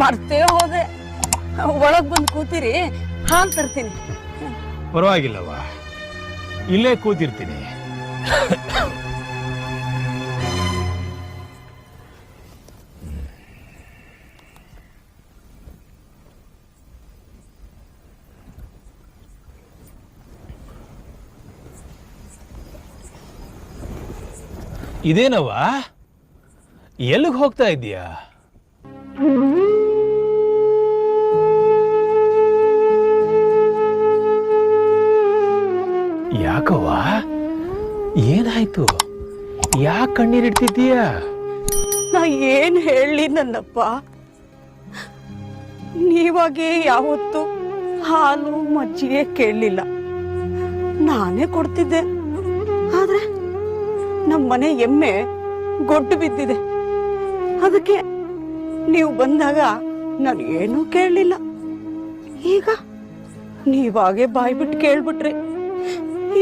ಮರ್ತೇ ಹೋದೆ. ಒಳಗ್ ಬಂದು ಕೂತಿರಿ? ಹಾಲ್ ತರ್ತೀನಿ. ಪರವಾಗಿಲ್ಲವ ಇಲ್ಲೇ ಕೂತಿರ್ತೀನಿ. ಇದೇನವ್ವ? ಎಲ್ಲಿಗೆ ಹೋಗ್ತಾ ಇದ್ದೀಯಾ? ಯಾಕವ್ವ? ಏನಾಯ್ತು? ಯಾಕೆ ಕಣ್ಣೀರಿಡ್ತಿದ್ದೀಯ ನಾ ಏನ್ ಹೇಳಲಿ ನನ್ನಪ್ಪ. ನೀವಾಗೆ ಯಾವತ್ತು ಹಾಲು ಮಜ್ಜಿಗೆ ಕೇಳಲಿಲ್ಲ. ನಾನೇ ಕೊಡ್ತಿದ್ದೆ. ಆದ್ರೆ ನಮ್ಮ ಮನೆ ಎಮ್ಮೆ ಗೊಡ್ಡು ಬಿದ್ದಿದೆ. ಅದಕ್ಕೆ ನೀವು ಬಂದಾಗ ನಾನು ಏನೂ ಕೇಳಲಿಲ್ಲ. ಈಗ ನೀವಾಗೆ ಬಾಯ್ಬಿಟ್ಟು ಕೇಳ್ಬಿಟ್ರಿ.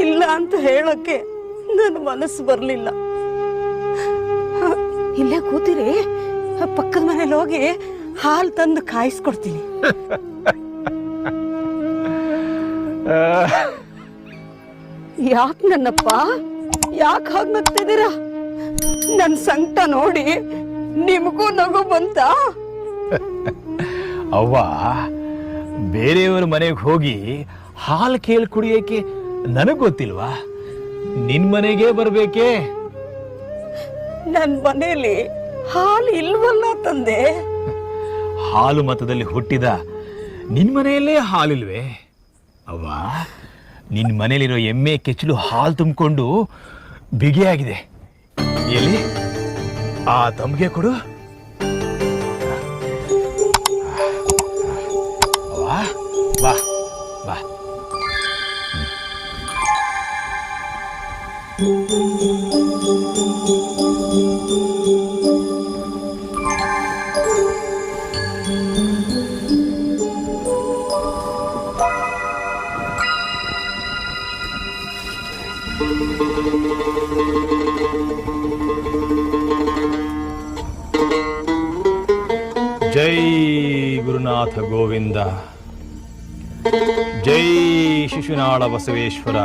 ಇಲ್ಲ ಅಂತ ಹೇಳಕ್ಕೆ ನನ್ನ ಮನಸ್ಸು ಬರಲಿಲ್ಲ. ಇಲ್ಲೇ ಕೂತಿರಿ, ಪಕ್ಕದ ಮನೇಲಿ ಹೋಗಿ ಹಾಲು ತಂದು ಕಾಯಿಸ್ಕೊಡ್ತೀನಿ. ಯಾಕೆ ನನ್ನಪ್ಪ? ಯಾಕೆ ಹಾಗೆ ನಗ್ತಿದ್ದೀರಾ? ನನ್ನ ಸಂಕಟ ನೋಡಿ ನಿಮಗೂ ನಗು ಬಂತ? ಅವ್ವ, ಬೇರೆಯವ್ರ ಮನೆಗೆ ಹೋಗಿ ಹಾಲು ಕೇಳಿ ಕುಡಿಯಕ್ಕೆ ನನಗ್ ಗೊತ್ತಿಲ್ವಾ ನಿನ್ ಮನೆಗೆ ಬರ್ಬೇಕೆ? ನನ್ನ ಮನೆಯಲ್ಲಿ ಹಾಲು ಇಲ್ವಲ್ಲ ತಂದೆ? ಹಾಲು ಮತದಲ್ಲಿ ಹುಟ್ಟಿದ ನಿನ್ ಮನೆಯಲ್ಲೇ ಹಾಲಿಲ್ವೇ? ಅವ್ವ ನಿನ್ ಮನೇಲಿರೋ ಎಮ್ಮೆ ಕೆಚ್ಚಲು ಹಾಲು ತುಂಬಿಕೊಂಡು ಬಿಗಿಯಾಗಿದೆ. ಎಲ್ಲಿ? ಆ ತಮ್ಗೆ ಕೊಡು. ಬಾ ಬಾ ಬಾ. ಜೈ ಗುರುನಾಥ ಗೋವಿಂದ ಜೈ ಶಿಶುನಾಳ ಬಸವೇಶ್ವರ.